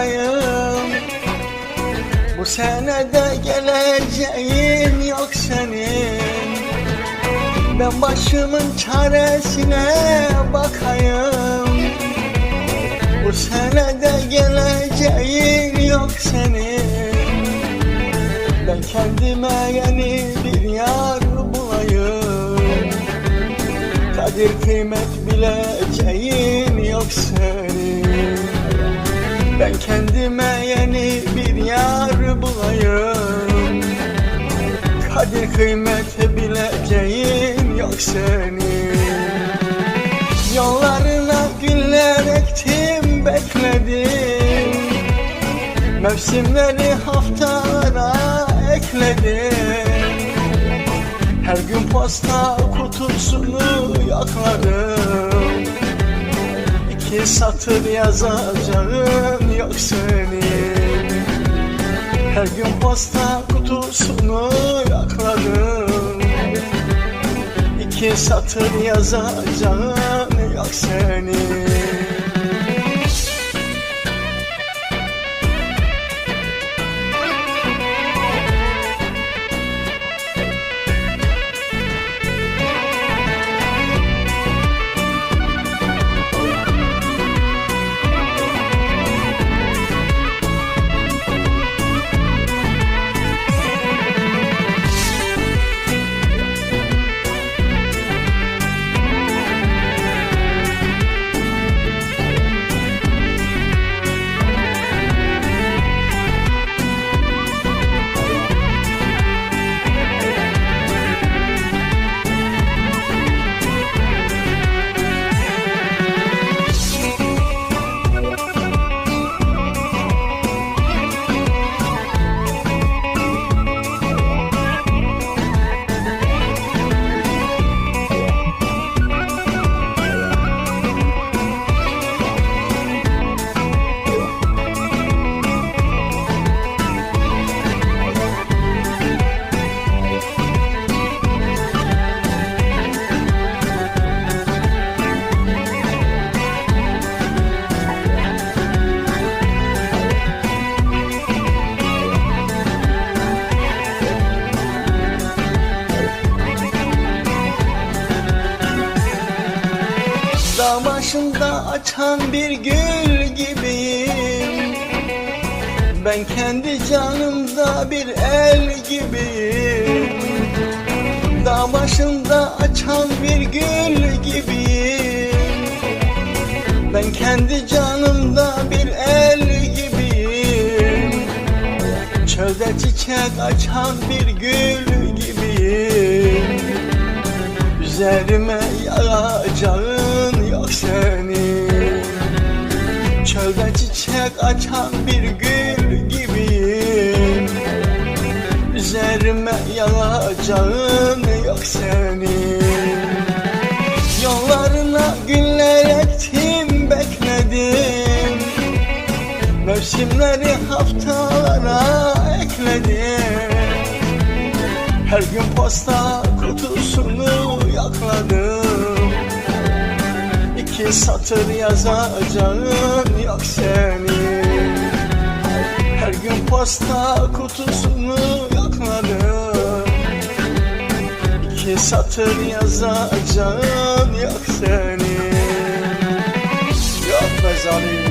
bakayım Bu senede geleceğin yok senin. Ben başımın çaresine bakayım. Bu senede geleceğin yok senin. Ben kendime yeni bir yar bulayım. Kadir kıymet bileceğin yok senin Ben kendime yeni bir yar bulayım. Kadir kıymet bileceğin yok senin Yollarına güller ektim bekledim. Mevsimleri haftalara ekledim. Her gün posta kutusunu yakladım İki satır yazacağım yok senin. Her gün posta kutusunu yakladım. İki satır yazacağım yok senin Dağ başında açan bir gül gibiyim. Ben kendi canımda bir el gibiyim. Dağ başında açan bir gül gibiyim. Ben kendi canımda bir el gibiyim. Çölde çiçek açan bir gül gibiyim. Üzerime senin Çölde çiçek açan bir gül gibiyim. Üzerime yağacağın yok senin. Yollarına güller ektim bekledim. Mevsimleri haftalara ekledim. Her gün posta kutusunu yakladım satır yazacağım yok seni. Her gün posta kutusunu yokladım İki satır yazacağım yok seni. Yok be zalim